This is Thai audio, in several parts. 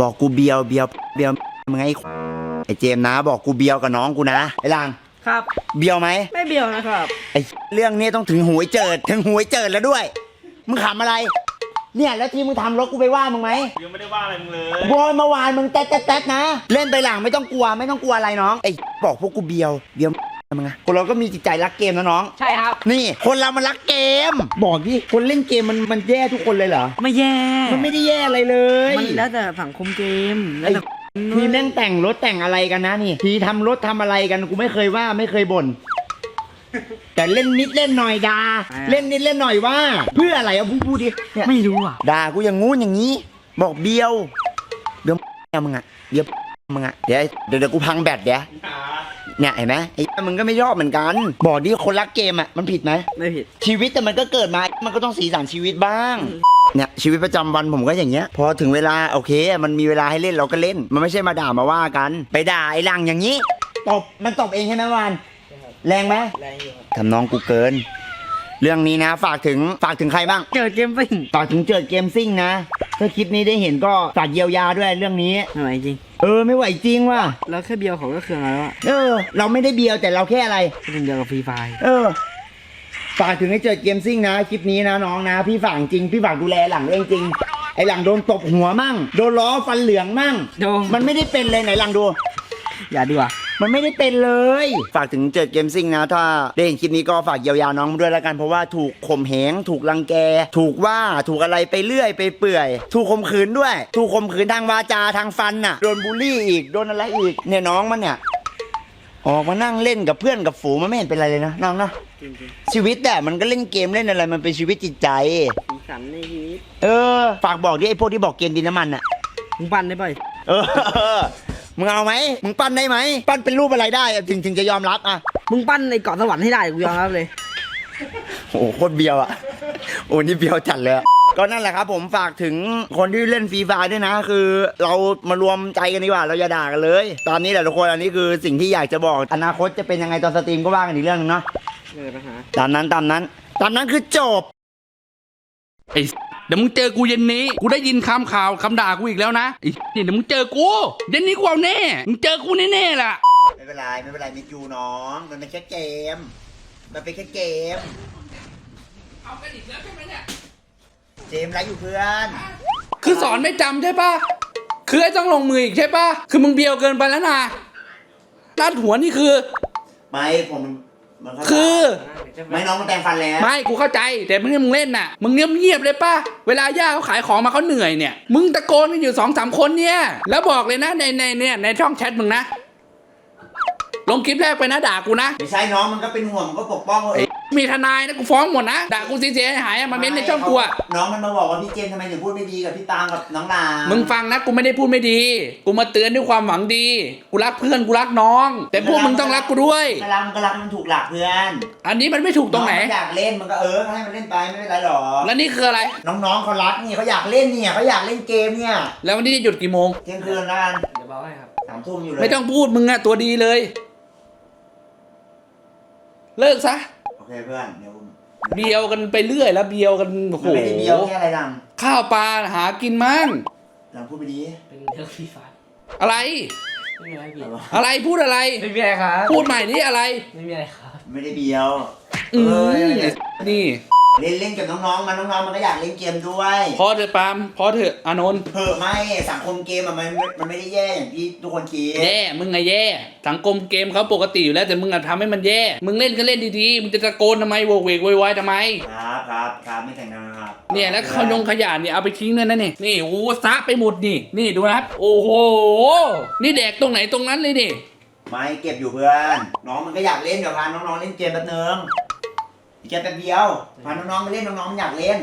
บอกกูเบียวเบียวเบียวมึงไงไอ้เจมส์นะ บอกกูเบียวกับน้องกูนะไอ้ลังครับ เบียวไหมไม่เบี้ยวนะครับ ไอ้เรื่องนี้ต้องถึงหูไอ้เจิด ถึงหูไอ้เจิดแล้วด้วย มึงขำอะไร เนี่ยแล้วที่มึงทำรถกูไปว่ามึงไหมยังไม่ได้ว่าอะไรมึงเลย บอยเมื่อวานมึงแต๊ดแต๊ดแต๊ดนะ เล่นไปหลังไม่ต้องกลัวไม่ต้องกลัวอะไรน้องไอ้บอกพวกกูเบียวเบียว มึงอะคนเราก็มีจิตใจรักเกมนะน้อง ใช่ครับ นี่ คนเรามันรักเกม บอกดิคนเล่นเกมมันมันแย่ทุกคนเลยเหรอ ไม่แย่มันไม่ได้แย่อะไรเลย มันแล้วแต่สังคมเกมแล้วไอ้แต่ทีแม่งแต่งรถแต่งอะไรกันนะนี่ทีทำรถทำอะไรกันกูไม่เคยว่าไม่เคยบ่นแต่เล่นนิดเล่นหน่อยดาเล่นนิดเล่นหน่อยว่า เพื่ออะไรเอาพูดพูดดิเนี่ยไม่รู้อะด่ากูอย่างงู้นอย่างนี้ บอกเบียวเบียวมึงอะเบียวมึงอะเดี๋ยวเดี๋ยวเดี๋ยวกูพังแบตเดี๋ยว เนี่ยเห็นไหมไอ้มึงก็ไม่ชอบเหมือนกัน บอกดิคนรักเกมอะมันผิดไหมไม่ผิด ชีวิตแต่มันก็เกิดมา มันก็ต้องสีสันชีวิตบ้าง เนี่ยชีวิตประจำวันผมก็อย่างเงี้ย พอถึงเวลาโอเค มันมีเวลาให้เล่นเราก็เล่น มันไม่ใช่มาด่ามาว่ากัน ไปด่าไอ้หลังอย่างนี้ ตบมันตบเองใช่ไหมวานแรงไหมแรงอยู่ครับทำน้องกูเกิน เรื่องนี้นะ ฝากถึงฝากถึงใครบ้าง เจอเกมปิ้งฝากถึงเจิดเกมซิ่งนะ ถ้าคลิปนี้ได้เห็นก็ฝากเยียวยาด้วยเรื่องนี้ ไม่ไหวจริง เออไม่ไหวจริงว่ะแล้วแค่เบียวเขาก็เคืองแล้วอะเออ เราไม่ได้เบียวแต่เราแค่อะไร ก็เป็นเดียวกับฟรีไฟเออ ฝากถึงไอ้เจิดเกมซิ่งนะ คลิปนี้นะน้องนะ พี่ฝากจริง พี่ฝากดูแลหลังเองจริง ไอ้หลังโดนตบหัวมั่ง โดนล้อฟันเหลืองมั่ง โดมันไม่ได้เป็นเลยไหนหลังดู อย่าดีกว่า มันไม่ได้เป็นเลย ฝากถึงเจิดเกมซิ่งนะ ถ้าได้เห็นคลิปนี้ก็ฝากเยียวยาน้องด้วยแล้วกัน เพราะว่าถูกข่มเหง ถูกรังแก ถูกว่า ถูกอะไรไปเรื่อยไปเปื่อย ถูกข่มขืนด้วย ถูกข่มขืนทางวาจาทางฟันน่ะ โดนบูลลี่อีก โดนอะไรอีก เนี่ยน้องมันเนี่ย ออกมานั่งเล่นกับเพื่อนกับฝูงมันไม่เห็นเป็นไรเลยนะน้องนะจริงจริงชีวิตแต่มันก็เล่นเกมเล่นอะไร มันเป็นชีวิตจิตใจ สีสันในชีวิตเออ ฝากบอกดิไอ้พวกที่บอกเกมดินน้ำมันอะ มึงปั่นได้ป่ะ เออ มึงเอาไหมมึงปั้นได้ไหมปั้นเป็นรูปอะไรได้อะถึงถึงจะยอมรับอะมึงปั้นในเกาะสวรรค์ให้ได้กูยอมรับเลย โอ้โหโคตรเบียวอะโอ้นี่เบียวจัดเลยอะก็นั่นแหละครับผมฝากถึงคนที่เล่นฟรีไฟด้วยนะ คือเรามารวมใจกันดีกว่าเราอย่าด่ากันเลย ตอนนี้แหละทุกคนอันนี้คือสิ่งที่อยากจะบอกอนาคตจะเป็นยังไงตอนสตรีมก็ว่ากันอีกเรื่องหนึงเนาะไม่มีปัญหา ตามนั้นตามนั้น ตามนั้นคือจบไอ้ เดี๋ยวมึงเจอกูเย็นนี้ กูได้ยินคำข่าวคำด่ากูอีกแล้วนะไอ้นี่เดี๋ยวมึงเจอกู เย็นนี้กูเอาแน่ มึงเจอกูแน่ๆล่ะ ไม่เป็นไรไม่เป็นไรมิจูน้อง มันเป็นแค่เกม มันเป็นแค่เกม เอากันอีกแล้วใช่ไหมเนี่ย เจมส์ไรอยู่เพื่อน คือสอนไม่จำใช่ปะคือไอ้ต้องลงมืออีกใช่ปะคือมึงเบียวเกินไปแล้วนะรัดหัวนี่คือ ไม่ผม มันเข้าใจคือไม่น้องมันแต่งฟันแล้ว ไม่กูเข้าใจแต่มึงมึงเล่นน่ะ มึงเงียบเงียบๆเลยป่ะเวลาย่าเขาขายของมาเขาเหนื่อยเนี่ย มึงตะโกนกันอยู่สองสามคนเนี่ย แล้วบอกเลยนะในในเนี่ยในช่องแชทมึงนะลงคลิปแรกไปนะด่ากูนะ ไม่ใช่น้องมันก็เป็นห่วงมันก็ปกป้องไอ้ มีทนายนะกูฟ้องหมดนะด่ากูเสียหายๆอะมาเม้นในช่องกูอะน้องมันมาบอกว่าพี่เจมส์ทำไมถึงพูดไม่ดีกับพี่ตางกับน้องนางมึงฟังนะกูไม่ได้พูดไม่ดี กูมาเตือนด้วยความหวังดี กูรักเพื่อนกูรักน้อง แต่พวกมึงต้องรักกูด้วยกรักมันก็รักมันถูกหลักเพื่อน อันนี้มันไม่ถูกตรงไหนอมัอยากเล่นมันก็เออให้มันเล่นไปไม่เป็นไรหรอกแล้วนี่คืออะไร น้องๆเขารักนี่เขาอยากเล่นเนี่ยเขาอยากเล่นเกมเนี่ยแล้ววันนี้จะหยุดกี่โมงเที่ยงคืนแล้วกันเดี๋ยวบอกให้ครับสามทุ่มอยู่เลยไม่ต้องพูดมึงอะตัวดีเลย เลิกซะโอ เคเพื่อนเดี๋ยวผมเบียวกันไปเรื่อยแล้วเบียวกันโอ้โหมันไม่ได้เบียวแค่อะไรดังข้าวปลาหากินมั่งดังพูดไปดีเป็นเรื่องฟรีไฟอะไร ไม่มีอะไรผิดอะไรพูดอะไร ไม่มีอะไรครับพูดใหม่นี่อะไร ไม่มีอะไรครับไม่ได้เบียวอืมเออนี่ เล่นเล่นกับน้องๆมันน้องๆมันก็อยากเล่นเกมด้วยพอเถอะปาล์มพอเถอะอานนท์เถอะไม่สังคมเกมอะมันมันไม่ได้แย่อย่างที่ทุกคนคิดแย่มึงไงแย่สังคมเกมเขาปกติอยู่แล้วแต่มึงอะทำให้มันแย่มึงเล่นก็เล่นดีๆมึงจะตะโกนทำไมโวกเวกโวยวายทำไม ครับครับครับไม่แต่งงานครับเนี่ยแล้วขยงขยะเนี่ยเอาไปทิ้งนั่นนะนี่นี่โอ้โหซะไปหมดนี่ นี่ดูนะครับ โอ้โหนี่แดกตรงไหนตรงนั้นเลยนี่ไม่เก็บอยู่เพื่อน น้องมันก็อยากเล่นเดี๋ยวพาน้องๆเล่นเกมแป๊บนึง อีกแค่แป๊บเดียวพาน้องๆมาเล่นน้องๆมันอยากเล่น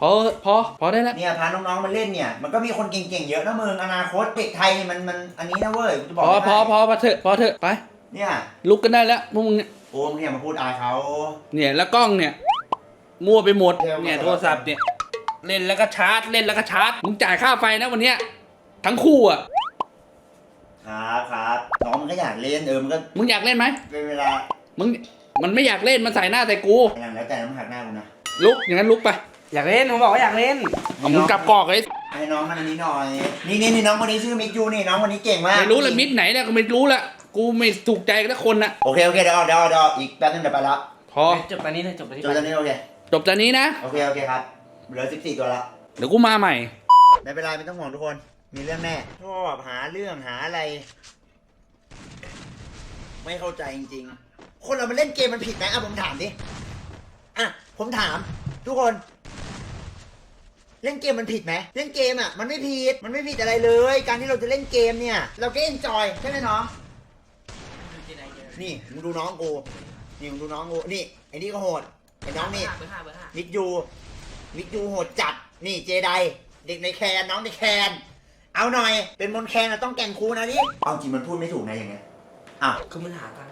พอพอพอได้แล้ว เนี่ยพาน้องๆมาเล่นเนี่ยมันก็มีคนเก่งๆเยอะนะมึงอนาคตเด็กไทยเนี่ยมันมันอันนี้นะเว้ยกูจะบพอกอให้พอพอพอเถอะพอเถอะไป เนี่ยลุกกันได้แล้วพวกมึงเนี่ยโอ้มเนี่ยมาพูดอายเขาเนี่ยแล้วกล้องเนี่ย มั่วไปหมดเดี๋ยวเนี่ยโทรศัพท์เนี่ย เล่นแล้วก็ชาร์จเล่นแล้วก็ชาร์จมึงจ่ายค่าไฟนะวันเนี้ยทั้งคู่อะครับครับน้องมันก็อยากเล่นเออมันก็มึงอยากเล่นไหมเป็นเวลามึง มันไม่อยากเล่นมันใส่หน้าใส่กูอย่างแล้วแต่น้ำหักหน้ากูนะลุกอย่างนั้นลุกไปอยากเล่นผมบอกว่าอยากเล่นเอามึงกลับกอกเลยให้น้องมันอันนี้หน่อย นี่นี่นี่น้องคนนี้ชื่อมิกยูนี่น้องคนนี้เก่งมากไม่รู้ละมิดไหนเนี่ยก็ไม่รู้ละกูไม่ถูกใจกับคนน่ะโอเคโอเคเดี๋ยวออกเดี๋ยวออกเดี๋ยวออกอีกแป๊บนึงเดี๋ยวไปละพอจบตอนนี้เลยจบตอนนี้จบตอนนี้โอเคจบตอนนี้นะโอเคโอเคครับเหลือ14ตัวละเดี๋ยวกูมาใหม่ไม่เป็นไรไม่ต้องห่วงทุกคน มีเรื่องแน่ชอบหาเรื่องหาอะไร ไม่เข้าใจจริงๆ คนเรามาเล่นเกมมันผิดไหมอะผมถามดิอะผมถาม ทุกคน เล่นเกมมันผิดไหมเล่นเกมอะมันไม่ผิดมันไม่ผิดอะไรเลย การที่เราจะเล่นเกมเนี่ย เราก็เอนจอยใช่ไหมน้องนี่มึงดูน้องกูนี่มึงดูน้องกูนี่ไอ้นี่ก็โหดไอ้น้องนี่เบอร์ห้าเบอร์ห้ามิกยูมิกยูโหดจัดนี่เจไดเด็กในแคนน้องในแคนเอาหน่อยเป็นมนแคนอะต้องแก่งครูนะนี่เอาจริงมันพูดไม่ถูกนะอย่างเงี้ยอ้าวคือมันหาตังค์ด้วยนะ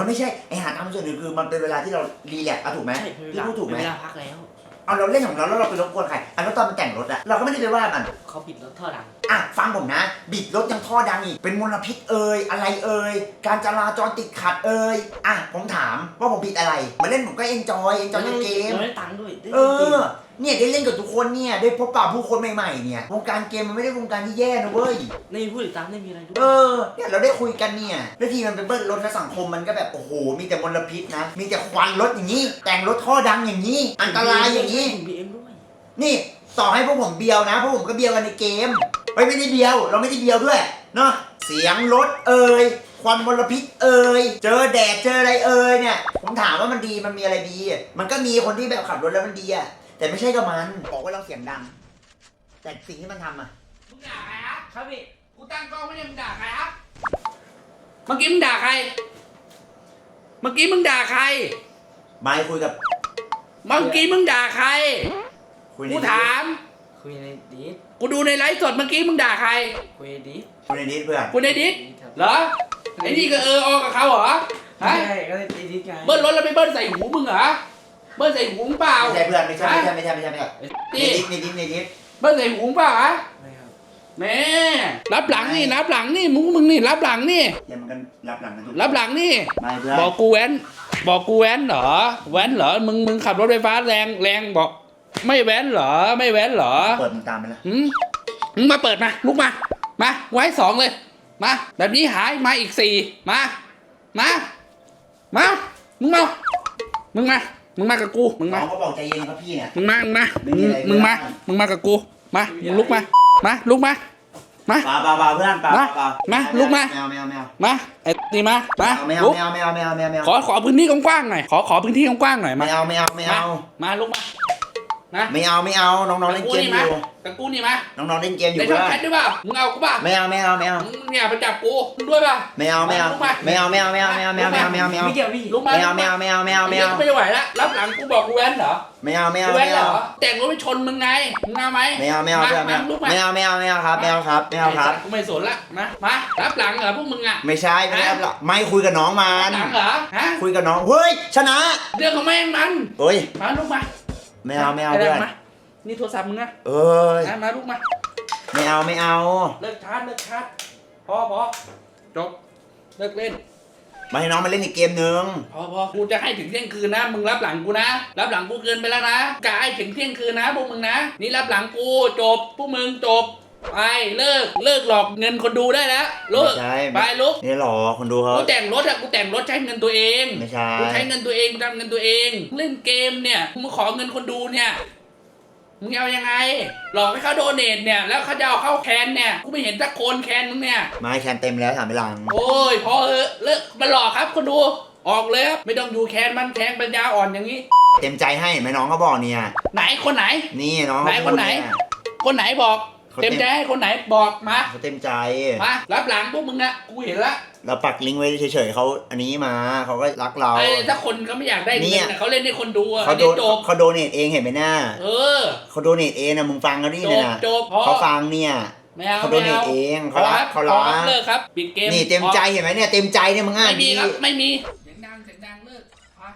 มันไม่ใช่ไอหาตามส่วนหนึ่งคือมันเป็นเวลาที่เรารีแลกซ์อะถูกไหมใช่เป็นเวพี่ลาพูดถูกไหมเป็นเวลาพักแล้ว เอาเราเล่นของเราแล้วเราไปรบกวนใครอันนั้นตอนมันแต่งรถอะเราก็ไม่ได้ไปว่ามัน เขาปิดรถท่อดัง อะฟังผมนะ บิดรถยังท่อดังอีก เป็นมลพิษเอ่ยอะไรเอ่ยการจราจรติดขัดเอ่ยอะผมถามว่าผมผิดอะไร มาเล่นผมก็เอนจอยเอนจอยเกม เราได้ตังค์ด้วยได้เอจริง อ เนี่ยได้เล่นกับทุกคนเนี่ยได้พบปะผู้คนใหม่ๆเนี่ยวงการเกมมันไม่ได้วงการที่แย่นะเว้ยๆไม่มีผู้ติดตามไม่มีอะไรด้วย เออเนี่ยเราได้คุยกันเนี่ยแล้วทีมันเป็นเบิ้ลรถและสังคมมันก็แบบโอ้โหมีแต่มลพิษนะ มีแต่ควันรถอย่างนี้ แต่งรถท่อดังอย่างนี้ อันตรายอย่างนี้บีเอ็มด้วย นี่ต่อให้พวกผมเบียวนะพวกผมก็เบียวกันในเกมเฮ้ยไม่ได้เบียว เราไม่ได้เบียวด้วยเนาะเสียงรถเอ่ยควันมลพิษเอ่ยเจอแดดเจออะไรเอ่ยเนี่ย ผมถามว่ามันดีมันมีอะไรดี มันก็มีคนที่แบบขับรถแล้วมันดีอะ แต่ไม่ใช่กับมัน บอกว่าเราเสียงดัง แต่สิ่งที่มันทำอะมึงด่าใครฮะครับพี่กูตั้งกล้องไม่ได้มึงด่าใครฮะเมื่อกี้มึงด่าใคร เมื่อกี้มึงด่าใคร ไม่คุยกับเมื่อกี้มึงด่าใคร คุยในกูถาม คุยในดีสกูดูในไลฟ์สดเมื่อกี้มึงด่าใคร คุยในดีสคุยในนี้เพื่อน กูในดิสครับเหรอ ไอ้นี่ก็เออออกับเขาเหรอ ฮะ ใช่ก็ในดีสไง เบิ้ลรถแล้วไปเบิ้ลใส่หูมึงเหรอ เบิ้ลใส่หูมึงเปล่า ไม่ใช่เพื่อนไม่ใช่ไม่ใช่ไม่ใช่ไม่ใช่ไม่ใช่ในนี่ดิสในดิสในดิสเบิ้ลใส่หูมึงเปล่าฮะไม่ครับแม่รับหลังนี่รับหลังนี่มึงมึงนี่รับหลังนี่อย่ามันกันรับหลังกันทุกรับหลังนี่ ไม่เพื่อนบอกกูแว้น บอกกูแว้นเหรอ แว้นเหรอมึงมึงขับรถไฟฟ้าแรงแรงบอก ไม่แว้นเหรอไม่แว้นเหรอเปิดมึงตามไปแล้วหืมมึงมาเปิดมาลุกมา มาไว้สองเลย มาแบบนี้หายมาอีกสี่มา มา มา มึงมา มึงมา มึงมากับกู มึงน้มา องก็บอกใจเย็นครับพี่เนี่ย มึงมา มึงมาไม่มีอะไรมึงมาไม่ได้มึงมากับกู มา มึงลุกมา มา ลุกมา มาปาปาปาเพื่อนปามาปามาลุกมา แมวแมวแมวมา ไอ้นี่มา มา แมวลุกแมวแมวแมวแมวแมวขอขอพื้นที่กว้างๆหน่อย ขอขอพื้นที่กว้างๆหน่อยไม่มาเอาไม่เอาไม่เอามาลุกมา นะไม่เอาไม่เอาน้องๆเล่นเกมอยู่ กับกูนี่มาน้องๆเล่นเกมอในยู่ช่องเพื่อนแชทด้วยเปล่ามึงเอากูเปล่าไม่เอาไม่เอาไม่เอามึงเนี่ยไปจับกูมึงด้วยเปล่าไม่เอาไม่เอาลุกมาไม่เอาไม่เอาไม่เอาไม่เอาไม่เอาไม่เอาไม่เอาไม่เอาไม่เกี่ยวพี่ลุกมาไม่เอาไม่เอาไม่เอาไม่เอาไม่เอาไม่ไหวแล้วรับหลังกูบอกกูแว้นเหรอไม่เอาไม่เอากูแว้ไม่นเหรเอาอแต่งรถไปชนมึงไงมึงเอาไหมไม่เอาไม่เอาเพื่อนไม่เอาลุกมาไม่เอาไม่เอาไม่เอาครับไม่เอาครับไม่เอาครับกูไม่สนละมามารับหลังเหรอพวกมึงอะไม่ใช่ไม่ได้หรอกไม่คุยกับน้องมัรับนหลังเหรอฮะคุยกับน้องเฮ้ยชนะ เรื่องของแม่งมันเฮ้ยมาลุกมา ไม่เอาไม่เอาไแรเพื่งอนมานี่โทรศัพท์มึงนะเอ้ยนะมาลุกมา ไม่เอาไม่เอา เลิกชาร์จเลิกชาร์จพอพอจบ เลิกเล่น มาให้น้องมาเล่นอีกเกมหนึ่งพอพอกูจะให้ถึงเที่ยงคืนนะ มึงรับหลังกูนะ รับหลังกูเกินไปแล้วนะกะให้ถึงเที่ยงคืนนะพวกมึงนะ นี่รับหลังกูจบ พวกมึงจบ ไปเลิกเลิกหลอกเงินคนดูได้แล้วเลิกไม่ใช่ ไปลุกนี่หรอคนดูเขา กูแต่งรถอะกูแต่งรถใช้เงินตัวเองไม่ใช่ กูใช้เงินตัวเองกูทำเงินตัวเอง เล่นเกมเนี่ยมึงมาขอเงินคนดูเนี่ยมึงเอายังไง หลอกให้เขาโดเนทเนี่ยแล้วเขาจะเอาเข้าแคนเนี่ยกูไม่เห็นสักคนแคนมึงเนี่ย ไม้แคนเต็มแล้วถามไปหลัง โอ้ยพอเออะเลิกมาหลอกครับคนดูออกเลยครับไม่ต้องอยู่แคนมันแทงปัญญาอ่อนอย่างนี้ เต็มใจให้เห็นไหมน้องเขาบอกเนี่ย ไหนคนไหน นี่น้องไหนเขาคนไหนพูดเยคนไหนบอก เขาเต็เต็มมใจให้คนไหนบอกมาเขาเต็มใจ มารับหลังพวกมึงนะกูเห็นละเราปักลิงก์ไว้เฉยๆเขาอันนี้มาเขาก็รักเรา ไอ้ถ้าคนเขาไม่อยากได้เนี่เงิย นน่ะเขาเล่นให้คนดูอะเขาอันโดนี้นจบเขาโดเนทเองเห็นไหมหน้าเออ เขาโดเนทเองนะมึงฟังเขาดิจเนี่ยบนะจบพอเขาฟังเนี่ยไม่เอาเขาโดไม่เนทเอาเองพเขาอรัคกรับเขาพอรัครับกเลิกครับปิดเกมนี่เต็มใจเห็นไหมเนี่ยเต็มใจเนี่ยมึงอ่านไม่มีดีครับไม่มีเสียงดังเสียงดังเลิกอะ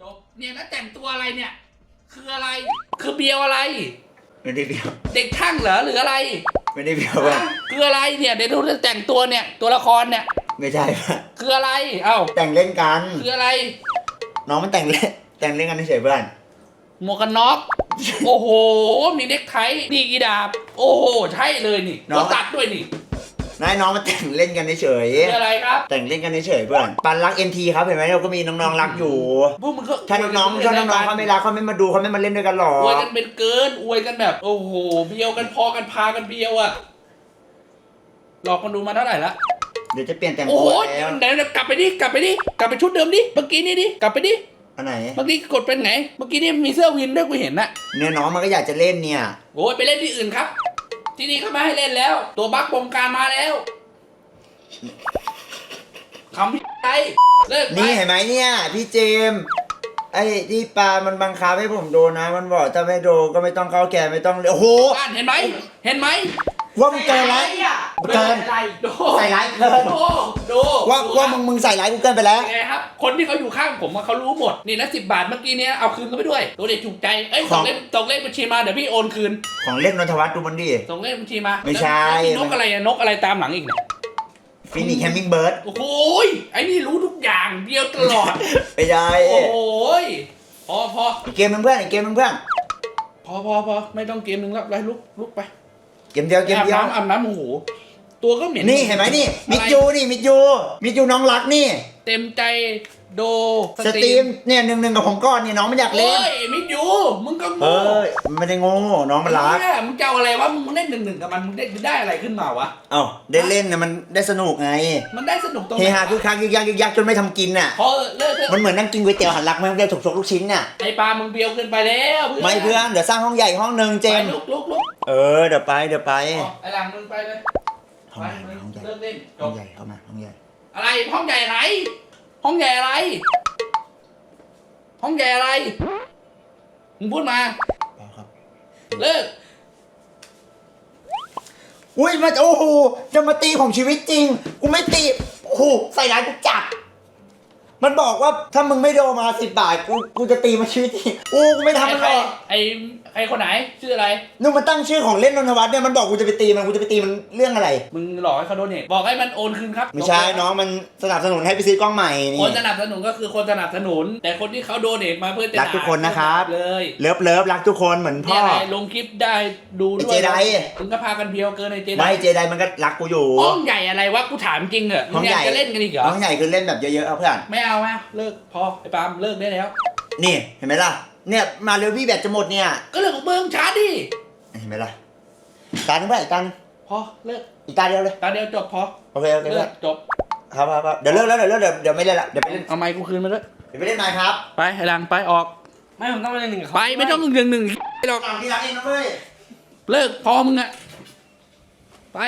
จบเนี่ยแล้วแต่งตัวอะไรเนี่ย คืออะไร คือเบียวอะไร ไม่ได้เบียวเด็กช่างเหรอหรืออะไรไม่ได้เบียวป่ะคืออะไรเนี่ยเดี๋ยวเราจะแต่งตัวเนี่ยตัวละครเนี่ย ไม่ใช่ป่ะคืออะไร เอ้าแต่งเล่นกัน คืออะไร น้องมันแต่งเล่นแต่งเล่นกันเฉยๆเพื่อนหมวกกันน็อกโอ้โห มีเน็กไทนี่กีดาบ โอ้โห ใช่เลยนี่น้องก็ตัดด้วยนี่ นายน้องมาแต่งเล่นกันเฉยคืออะไรครับ แต่งเล่นกันเฉยๆเพื่อน ปันรักเอ็นทีครับเห็นไหมเราก็มีน้องๆรักอยู่ พวกมึงก็ถ้าน้องๆถ้าน้องๆเขาไม่รักเขาไม่มาดูเขาไม่มาเล่นด้วยกันหรออวยกกันเป็นเกินอวยกันแบบ โอ้โหเบียวกันพอกันพากันเบียวอะหลอกคนดูมาเท่าไหร่ละเดี๋ยวจะเปลี่ยนแต่งโอ้โหวแล้วไหนๆกลับไปดิกลับไปดิกลับไปชุดเดิมดิเมื่อกี้นี่ดิกลับไปดิอันไหน เมื่อกี้กดเป็นไง เมื่อกี้นี่มีเสื้อวินด้วยกูเห็นนะเนี่ยน้องมันก็อยากจะเล่นเนี่ย โอ้ยไปเล่นที่อื่นครับ ที่นี่เขาไม่ให้เล่นแล้ว ตัวบั๊กบงการมาแล้วคำพี่ใจเลิกไปนี่เห็นไหมเนี่ย พี่เจมส์ไอ้ที่ปลามันบังคับให้ผมโดนนะ มันบอกถ้าไม่โดนก็ไม่ต้องเข้าแกไม่ต้องโอ้โห บ้านเห็นไหม เห็นไหม ว่ามึงเกินแล้วเกินอะไรโดใส่ร้ายเกินโดโดว่าว่ามึงมึงใส่ร้ายกูเกินไปแล้วไงครับ คนที่เขาอยู่ข้างผมอะเขารู้หมด นี่นะสิบบาทเมื่อกี้เนี้ยเอาคืนเขาไปด้วยตัวเด็กถูกใจ เอ้ยขอส่งงเลขส่งเลขบัญชีมาเดี๋ยวพี่โอนคืน ของเล่นนนทวัฒน์ดูมันดิส่งเลขบัญชีมา ไม่ใช่แล้วนกอะไรอะนกอะไรตามหลังอีกเนี่ยฟินิกแฮมมิงเบิร์ด โอ้โหยไอ้นี่รู้ทุกอย่างเดียวตลอดไม่ได้ โอ้โหยพอพออีกเกมหนึงเพื่อนอีกเกมหนึงเพื่อนพอพอพอไม่ต้องเกมหนึ่งแล้วไปลุกลุกไป เกมเดียวเกมอาบเดียว น้ำอาบน้ำโอ้โหตัวก็เหม็นนี่เห็นไหมนี่ มิดอะไรยูนี่ มิดยูมิดยูน้องรักนี่ เต็มใจ โดสตรีมเนี่ยหนึ่งหนึ่งกับผมก่อนนี่น้องมันอยากเล่เล่นนมิดยูมึงก็เอโง่อมันไม่ได้โง่น้องมันรักเนี่ยมึงจะเอาอะไรวะมึงเล่นหนึ่งหนึ่งกับมันมึงได้ได้อะไรขึ้นมาวะ เอ้าได้เล่นนะมันได้สนุกไงมันได้สนุกตรงเฮไหนฮาคือคักยึกยักยึกยักจนไม่ทำกินน่ะ พอเลิกเถมันอะเหมือนนั่งกินก๋วยเตี๋ยวหันหลักไม่ได้ถูกๆลูกชิ้นน่ะไอปลามึงเบียวเกินไปแล้วเพื่อนไม่เพื่อนเดี๋ยวสร้างห้องใหญ่ห้องหนึ่งเจไปมส์ลุกลุกลุกเออเดี๋ยวไปเดี๋ยวไปอ๋อไอหลังมึงไปเลยห้องไปใหญ่มึงห้องใหญ่เลิกเล่นจห้อบงใหญ่เข้ามาห้องใหญ่อะไรห้องใหญ่ไหน ห้องใหญ่อะไร ห้องใหญ่อะไร มึงพูดมาพอครับ เลิก อุ้ยมันโอ้โหจะมาตีของชีวิตจริง กูไม่ตี โอ้โหใส่ร้ายกูจับ มันบอกว่าถ้ามึงไม่โดนมาสิบบาทกูกูจะตีมาชีวิตจริงอู้กูไม่ทำมันใคหรรอกไอใครคนไหนชื่ออะไร นู่นมันตั้งชื่อของเล่นนนทวัฒน์เนี่ยมันบอกกูจะไปตีมันกูจะไปตีมันเรื่องอะไร มึงหลอกให้เขาโดนเนทบอกให้มันโอนคืนครับไม่ใช่น้องมันสนับสนุนให้ไปซื้อกล้องใหม่นี่คนสนับสนุนก็คือคนสนับสนุน แต่คนที่เขาโดเนทมาเพื่อจะรักทุกคนนะครับเลยเลิฟเลิฟรักทุกคนเหมือนพ่เนี่อยอะไรลงคลิปได้ดูด้วไอ้ยเจไดถึงก็พากันเบียวเกินไอเจไดไม่เจไดมันก็รักกูอยู่ห้องใหญ่อะไรวะกูถามจริงเหรอมึห้องงอใหยากญ่จะเล่นกันอีกเหรอห้องใหญ่คือเล่นแบบเยอะๆเอาเพื่อนไม่เอาไหมเลิกพอไอ้ปาล์มเลิกได้แล้ว นี่เห็นไหมล่ะ เนี่ยมาเร็วพี่แบตจะหมดเนี่ย ก็เรื่องของมึงช้าดิเห็นไหมล่ะตาหนึ่งเพื่อนอีกตาหนึ่งพอเลิกอีกตาเดียวเลย ตาเดียวจบพอโอเคโอเคเลิเพื่อกนจบครับครับครับเดี๋ยวเลิกแล้วเดี๋ยวเลิกเดี๋ยวเดี๋ยวไม่เล่นละเดี๋ยวไปเล่นเอาไมค์กูคืนมาด้วยเดี๋ยวไปเล่นไมค์ครับไปไอ้หลังไปออกไม่ผมต้องไปเล่นหนึ่งกับเขาไปไม่ต้องหนึ่งหนึ่งหรอกต่างที่รักเองนะเว้ย เลิกพอมึงอะไป